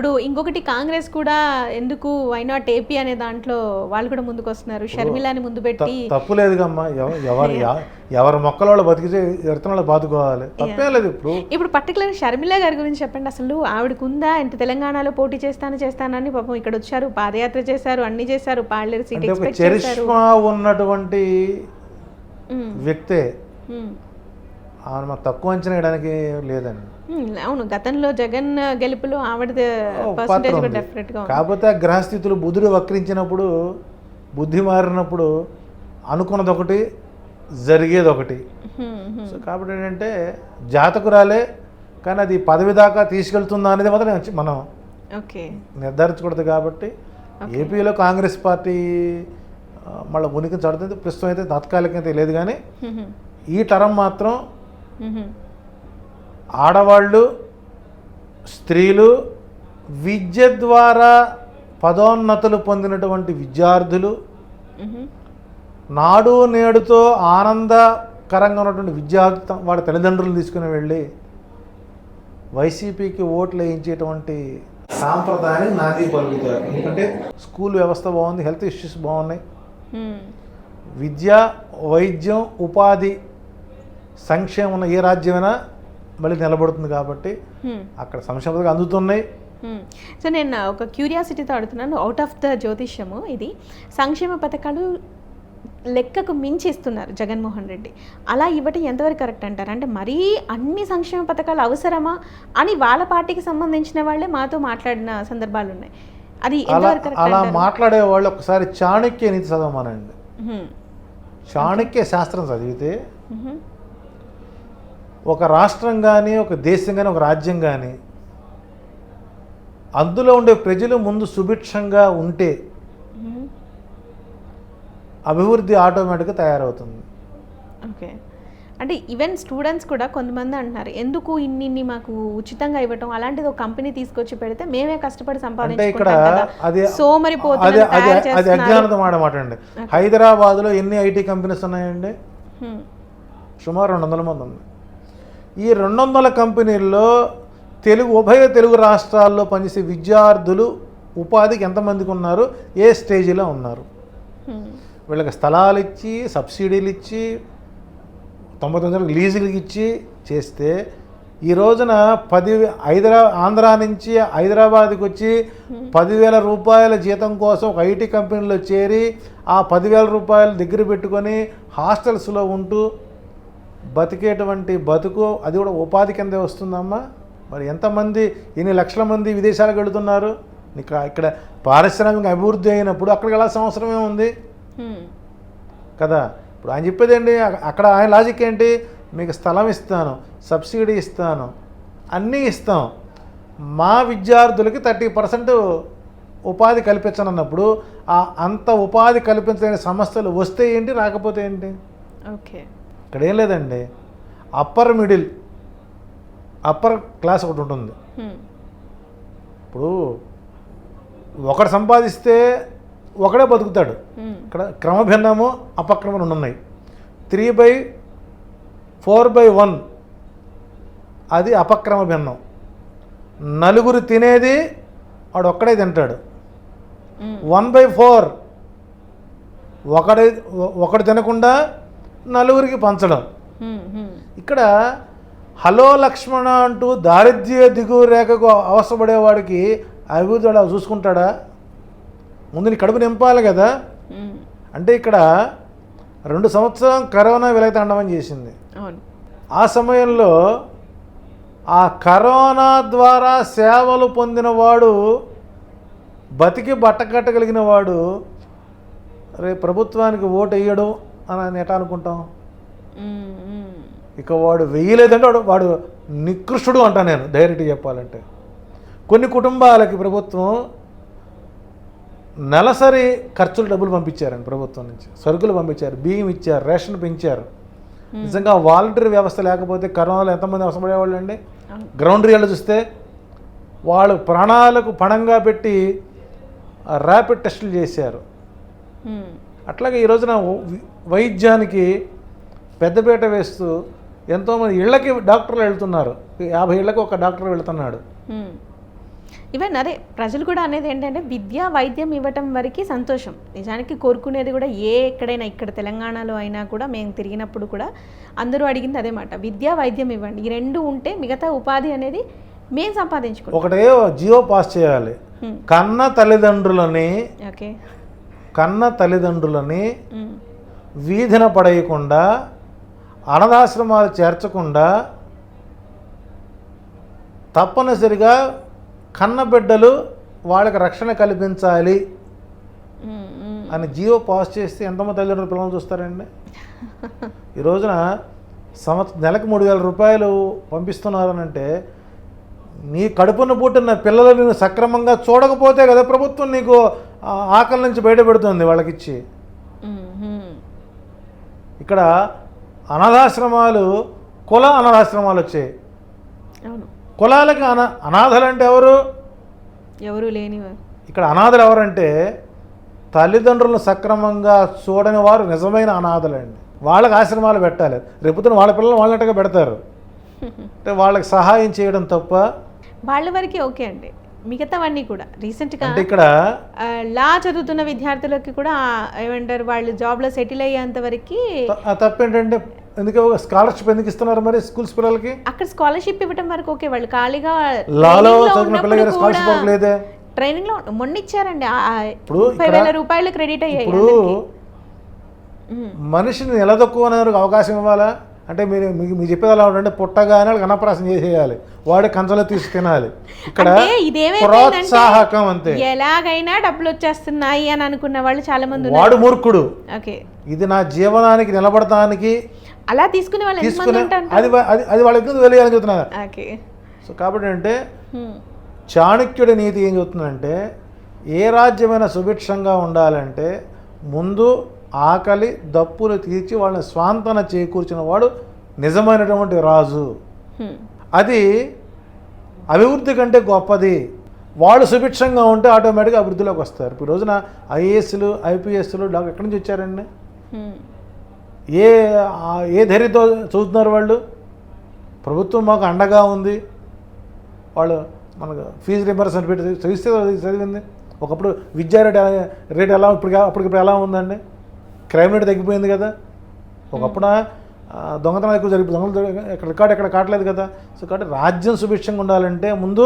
ఇప్పుడు ఇంకొకటి కాంగ్రెస్ కూడా ఎందుకు వై నాట్ ఏపీ అనే దాంట్లో వాళ్ళు కూడా ముందుకు వస్తున్నారు షర్మిలాని ముందు పెట్టి తప్పు లేదుగమ్మా. ఎవ- ఎవరు ఎవ- ఎవరి మొక్కల వాళ్ళు బతికితే ఎడతనాలు బాదుకోవాలి. తప్పేం లేదు ఇప్పుడు. ఇప్పుడు పర్టికులర్ షర్మిల గారి గురించి చెప్పండి. అసలు ఆవిడకు ఉందా ఇంత తెలంగాణలో పోటీ చేస్తాను చేస్తానని పాపం ఇక్కడ వచ్చారు. పాదయాత్ర చేశారు అన్ని చేశారు. పార్లర్ సీట్ చరిష్మా ఉన్నటువంటి ఉమ్, వ్యక్తే ఉమ్, ఆమె తక్కువ అంచనా వేయడానికి లేదండి. అవును. గతంలో జగన్ గెలుపులో ఆవిడ. కాకపోతే గ్రహస్థితులు బుధుడు వక్రించినప్పుడు బుద్ధి మారినప్పుడు అనుకున్నది ఒకటి జరిగేది ఒకటి సో కాబట్టి ఏంటంటే జాతకురాలే కానీ అది పదవి దాకా తీసుకెళ్తుందా అనేది మాత్రం మనం ఓకే. నిర్ధారించకూడదు కాబట్టి ఏపీలో కాంగ్రెస్ పార్టీ మళ్ళీ ఉనికి చడుతుంది ప్రస్తుతం అయితే తాత్కాలికంగా అయితే లేదు కానీ ఈ తరం మాత్రం ఆడవాళ్ళు స్త్రీలు విద్య ద్వారా పదోన్నతులు పొందినటువంటి విద్యార్థులు నాడు నేడుతో ఆనందకరంగా ఉన్నటువంటి విద్యార్థి వాళ్ళ తల్లిదండ్రులు తీసుకుని వెళ్ళి వైసీపీకి ఓట్లు వేయించేటువంటి సాంప్రదాయానికి నాంది పలుకుతారు ఎందుకంటే స్కూల్ వ్యవస్థ బాగుంది హెల్త్ ఇష్యూస్ బాగున్నాయి. విద్య వైద్యం ఉపాధి సంక్షేమం ఉన్న ఏ రాజ్యమైనా మళ్ళీ నిలబడుతుంది కాబట్టి. అక్కడ సంక్షేమతగా అందుతున్నాయి. సో నేను ఒక క్యూరియాసిటీతో అడుగుతున్నాను అవుట్ ఆఫ్ ద జ్యోతిష్యము ఇది సంక్షేమ పథకాలు లెక్కకు మించి ఇస్తున్నారు జగన్మోహన్ రెడ్డి అలా ఇవ్వటం ఎంతవరకు కరెక్ట్ అంటారు అంటే మరీ అన్ని సంక్షేమ పథకాలు అవసరమా అని వాళ్ళ పార్టీకి సంబంధించిన వాళ్ళే మాతో మాట్లాడిన సందర్భాలు ఉన్నాయి అది అలా మాట్లాడే వాళ్ళు ఒకసారి చాణక్య నీతి చదవమనండి. చాణక్య శాస్త్రం చదివితే. ఒక రాష్ట్రం కానీ ఒక దేశం కానీ ఒక రాజ్యం కానీ అందులో ఉండే ప్రజలు ముందు సుభిక్షంగా ఉంటే. అభివృద్ధి ఆటోమేటిక్గా తయారవుతుంది. ఓకే. అంటే ఈవెన్ స్టూడెంట్స్ కూడా కొంతమంది అంటున్నారు ఎందుకు ఇన్ని ఇన్ని మాకు ఉచితంగా ఇవ్వటం? అలాంటిది ఒక కంపెనీ తీసుకొచ్చి పెడితే మేమే కష్టపడి ఇక్కడ సంపాదించుకుంటాం కదా. అది. అజ్ఞానత మాట అండి హైదరాబాద్లో ఎన్ని ఐటీ కంపెనీస్ ఉన్నాయండి. సుమారు రెండు వందల మంది ఉంది. ఈ రెండు వందల కంపెనీల్లో తెలుగు ఉభయ తెలుగు రాష్ట్రాల్లో పనిచేసే విద్యార్థులు ఉపాధికి ఎంతమందికి ఉన్నారు? ఏ స్టేజ్లో ఉన్నారు. వీళ్ళకి స్థలాలు ఇచ్చి సబ్సిడీలు ఇచ్చి తొంభై తొమ్మిది లీజులకి ఇచ్చి చేస్తే ఈ రోజున పది హైదరా ఆంధ్ర నుంచి హైదరాబాద్కి వచ్చి పదివేల రూపాయల జీతం కోసం ఒక ఐటీ కంపెనీలో చేరి ఆ పదివేల రూపాయలు దగ్గర పెట్టుకొని హాస్టల్స్లో ఉంటూ బతికేటువంటి బతుకు అది కూడా ఉపాధి కిందే వస్తుందమ్మా. మరి ఎంతమంది ఎన్ని లక్షల మంది విదేశాలకు వెళుతున్నారు? ఇక ఇక్కడ పారిశ్రామిక అభివృద్ధి అయినప్పుడు అక్కడికి వెళ్ళాల్సిన అవసరమే ఉంది. కదా? ఇప్పుడు ఆయన చెప్పేది ఏంటి అక్క- అక్కడ ఆయన లాజిక్ ఏంటి? మీకు స్థలం ఇస్తాను సబ్సిడీ ఇస్తాను అన్నీ ఇస్తాం. మా విద్యార్థులకి థర్టీ పర్సెంట్ ఉపాధి కల్పించనన్నప్పుడు ఆ అంత ఉపాధి కల్పించలేని సమస్యలు వస్తే ఏంటి రాకపోతే ఏంటి? ఓకే. ఇక్కడ ఏం లేదండి అప్పర్ మిడిల్ అప్పర్ క్లాస్ ఒకటి ఉంటుంది. ఇప్పుడు ఒకడు సంపాదిస్తే ఒకడే బతుకుతాడు. ఇక్కడ క్రమభిన్నము అపక్రమం రెండు ఉన్నాయి three by four by one అది అపక్రమ భిన్నం నలుగురు తినేది వాడు ఒక్కడే తింటాడు. వన్ బై ఫోర్ ఒకడే ఒకడు తినకుండా నలుగురికి పంచడం. ఇక్కడ హలో లక్ష్మణ అంటూ దారిద్ర్య దిగువ రేఖకు అవసరపడేవాడికి అభివృద్ధి వాడు చూసుకుంటాడా? ముందు నీ కడుపు నింపాలి కదా. అంటే ఇక్కడ రెండు సంవత్సరం కరోనా విలగతాండవం చేసింది. ఆ సమయంలో ఆ కరోనా ద్వారా సేవలు పొందినవాడు బతికి బట్టకట్టగలిగిన వాడు రే ప్రభుత్వానికి ఓటు వేయడు అని ఎట్లా అనుకుంటాం. ఇక వాడు వెయ్యలేదంటే వాడు వాడు నికృష్టుడు అంటా నేను డైరెక్ట్ చెప్పాలంటే. కొన్ని కుటుంబాలకి ప్రభుత్వం నెలసరి ఖర్చులు డబ్బులు పంపించారండి ప్రభుత్వం నుంచి. సరుకులు పంపించారు బియ్యం ఇచ్చారు రేషన్ పెంచారు. నిజంగా వాలంటరీ వ్యవస్థ లేకపోతే కరోనాలో ఎంతమంది అవసరపడేవాళ్ళు అండి. గ్రౌండ్ రియాలు చూస్తే వాళ్ళు ప్రాణాలకు పణంగా పెట్టి ర్యాపిడ్ టెస్టులు చేశారు. అట్లాగే ఈ రోజున వైద్యానికి పెద్దపీట వేస్తూ ఎంతోమంది ఇళ్ళకి డాక్టర్లు వెళ్తున్నారు. యాభై ఇళ్ళకి ఒక డాక్టర్ వెళ్తున్నాడు. ఈవెన్ అదే ప్రజలు కూడా అనేది ఏంటంటే విద్య వైద్యం ఇవ్వటం వరకు సంతోషం. నిజానికి కోరుకునేది కూడా ఏ ఎక్కడైనా ఇక్కడ తెలంగాణలో అయినా కూడా మేము తిరిగినప్పుడు కూడా అందరూ అడిగింది అదే మాట. విద్య వైద్యం ఇవ్వండి. ఈ రెండు ఉంటే మిగతా ఉపాధి అనేది మేము సంపాదించుకుంటాం. ఒకటే జియో పాస్ చేయాలి. కన్న తల్లిదండ్రులని ఓకే. కన్న తల్లిదండ్రులని. వీధిన పడేయకుండా అనాథాశ్రమాలు చేర్చకుండా తప్పనిసరిగా కన్న బిడ్డలు వాళ్ళకి రక్షణ కల్పించాలి. అని జియో పాస్ చేస్తే ఎంతమంది తల్లిదండ్రులు పిల్లలు చూస్తారండి ఈ రోజున సంవత్సరం నెలకు మూడు వేల రూపాయలు పంపిస్తున్నారనంటే నీ కడుపున పుట్టిన పిల్లలు నేను సక్రమంగా చూడకపోతే కదా ప్రభుత్వం నీకు ఆకలి నుంచి బయటపెడుతుంది వాళ్ళకిచ్చి. ఇక్కడ అనాథాశ్రమాలు కుల అనాథాశ్రమాలు వచ్చాయి. కులాలకి అనా అనాథలు అంటే ఎవరు ఎవరు లేనివారు ఇక్కడ అనాథలు ఎవరంటే తల్లిదండ్రులను సక్రమంగా చూడని వారు నిజమైన అనాథలండి. వాళ్ళకి ఆశ్రమాలు పెట్టాలి. రేపుతున్న వాళ్ళ పిల్లలు వాళ్ళటగా పెడతారు. అంటే వాళ్ళకి సహాయం చేయడం తప్ప వాళ్ళ వరకే ఓకే అండి. మిగతావన్నీ కూడా. రీసెంట్గా ఇక్కడ లా చదువుతున్న విద్యార్థులకి కూడా ఏమంటారు వాళ్ళు జాబ్లో సెటిల్ అయ్యేంత వరకు తప్పేంటంటే ఎందుకు స్కాలర్షిప్ ఎందుకు ఇస్తున్నారు మరి స్కూల్స్ పిల్లలకి? అక్కడ స్కాలర్షిప్ ఇవ్వటం వరకు ఓకే వాళ్ళు ఖాళీగా లాలో పిల్లలకి స్కాలర్షిప్ లేదే? ట్రైనింగ్లో మొన్న ఇచ్చారండి ఇప్పుడు వేల రూపాయలు క్రెడిట్ అయ్యాయి ఇప్పుడు మనిషిని నిలదొక్కువడానికి అవకాశం ఇవ్వాలా? అంటే మీరు మీకు మీరు చెప్పేది ఎలా ఉంటే పుట్టగానే అన్నప్రాసం చేసేయాలి. వాడి కంచంలో తీసి తినాలి. ఇక్కడ ప్రోత్సాహకం అంతే. ఎలాగైనా డబ్బులు వచ్చేస్తున్నాయి అని అనుకున్న వాళ్ళు చాలా మంది వాడు మూర్ఖుడు. ఓకే. ఇది నా జీవనానికి నిలబడటానికి అలా తీసుకునే వాళ్ళు తీసుకునే అది అది వాళ్ళకి ఎందుకు తెలియాలని చెప్తున్నా ఓకే. సో కాబట్టి అంటే చాణక్యుడి నీతి ఏం చెప్తుందంటే ఏ రాజ్యమైనా సుభిక్షంగా ఉండాలంటే ముందు ఆకలి దప్పులు తీర్చి వాళ్ళని స్వాంతన చేకూర్చిన వాడు నిజమైనటువంటి రాజు. అది అభివృద్ధి కంటే గొప్పది. వాళ్ళు సుభిక్షంగా ఉంటే ఆటోమేటిక్గా అభివృద్ధిలోకి వస్తారు. ఇప్పుడు రోజున ఐఏఎస్లు ఐపీఎస్లు డాక్టర్ ఎక్కడి నుంచి వచ్చారండి? ఏ ఏ ధైర్యంతో చదువుతున్నారు వాళ్ళు? ప్రభుత్వం మాకు అండగా ఉంది. వాళ్ళు మనకు ఫీజు రింబర్స్మెంట్ పెట్టి చదివిస్తే చదివి- చదివింది. ఒకప్పుడు విద్యా రేట్ రేట్ ఎలా ఇప్పుడు అప్పటికిప్పుడు ఎలా ఉందండి? క్రైమ్ రేట్ తగ్గిపోయింది కదా. ఒకప్పుడు ఆ, దొంగతనాలు ఎక్కువ జరిగి దొంగలు ఇక్కడ రికార్డు ఎక్కడ కావట్లేదు కదా. సో కాబట్టి రాజ్యం సుభిక్షంగా ఉండాలంటే ముందు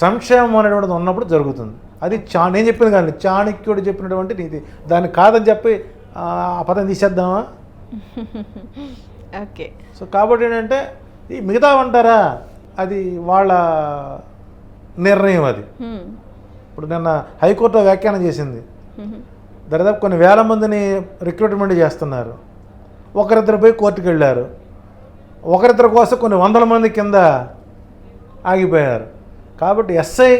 సంక్షేమం అనేటువంటిది ఉన్నప్పుడు జరుగుతుంది. అది చా నేను చెప్పింది కానీ చాణక్యుడు చెప్పినటువంటి నీతి. దాన్ని కాదని చెప్పి ఆ పదం తీసేద్దామా? ఓకే. సో కాబట్టి ఏంటంటే ఈ మిగతా అంటారా అది వాళ్ళ నిర్ణయం అది. ఇప్పుడు నిన్న హైకోర్టు వ్యాఖ్యానం చేసింది. దాదాపు కొన్ని వేల మందిని రిక్రూట్మెంట్ చేస్తున్నారు. ఒకరిద్దరు పోయి కోర్టుకు వెళ్ళారు ఒకరిద్దరి కోసం కొన్ని వందల మంది కింద ఆగిపోయారు. కాబట్టి ఎస్ఐ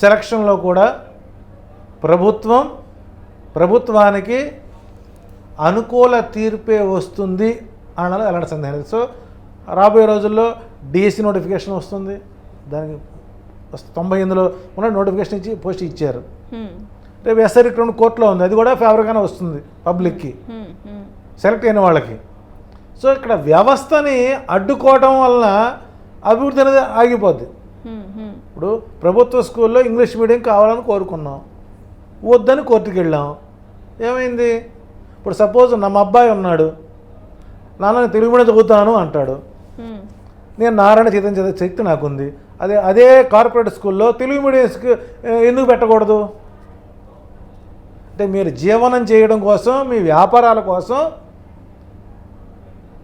సెలక్షన్లో కూడా ప్రభుత్వం ప్రభుత్వానికి అనుకూల తీర్పే వస్తుంది అనడం ఎలాంటి సందేహం సో రాబోయే రోజుల్లో డిఎస్సి నోటిఫికేషన్ వస్తుంది. దానికి తొంభై ఎనిమిదిలో ఉన్న నోటిఫికేషన్ ఇచ్చి పోస్ట్ ఇచ్చారు. రేపు ఎస్ఐ రిక్రూట్మెంట్ కోర్టులో ఉంది. అది కూడా ఫేవర్గానే వస్తుంది పబ్లిక్కి. సెలెక్ట్ అయిన వాళ్ళకి. సో ఇక్కడ వ్యవస్థని అడ్డుకోవటం వలన అభివృద్ధి అనేది ఆగిపోద్ది. ఇప్పుడు ప్రభుత్వ స్కూల్లో ఇంగ్లీష్ మీడియం కావాలని కోరుకున్నాం. వద్దని కోర్టుకి వెళ్ళాం. ఏమైంది? ఇప్పుడు సపోజ్ నా అబ్బాయి ఉన్నాడు. నాన్న నేను తెలుగు మీడియం చదువుతాను అంటాడు. నేను నారాయణ చైతన్య చదివే శక్తి నాకుంది. అదే అదే కార్పొరేట్ స్కూల్లో తెలుగు మీడియంస్కి ఎందుకు పెట్టకూడదు? అంటే మీరు జీవనం చేయడం కోసం మీ వ్యాపారాల కోసం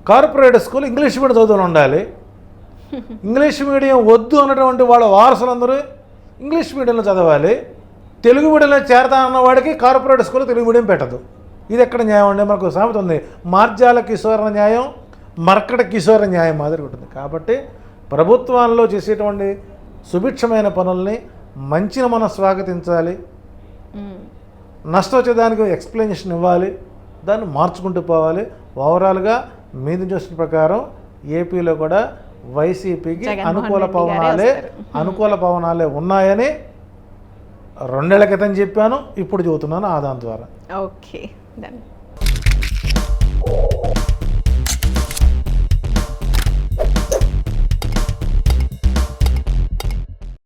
కార్పొరేట్ స్కూల్ ఇంగ్లీష్ మీడియం చదువులు ఉండాలి. ఇంగ్లీష్ మీడియం వద్దు అన్నటువంటి వాళ్ళ వారసులందరూ ఇంగ్లీష్ మీడియంలో చదవాలి. తెలుగు మీడియంలో చేరతా అన్న వాడికి కార్పొరేట్ స్కూల్ తెలుగు మీడియం పెట్టదు. ఇది ఎక్కడ న్యాయం అండి? మనకు సామెత ఉంది. మార్జాల కిశోర న్యాయం మర్కట కిశోర న్యాయం మాదిరి ఉంటుంది. కాబట్టి ప్రభుత్వాల్లో చేసేటువంటి సుభిక్షమైన పనుల్ని మంచిని మనం స్వాగతించాలి. నష్టం వచ్చేదానికి ఎక్స్ప్లెనేషన్ ఇవ్వాలి దాన్ని మార్చుకుంటూ పోవాలి. ఓవరాల్గా మీది చూసిన ప్రకారం ఏపీలో కూడా వైసీపీకి అనుకూల పవనాలే. అనుకూల పవనాలే ఉన్నాయని రెండేళ్ళ క్రితం చెప్పాను ఇప్పుడు చెబుతున్నాను ఆదాం ద్వారా. ఓకే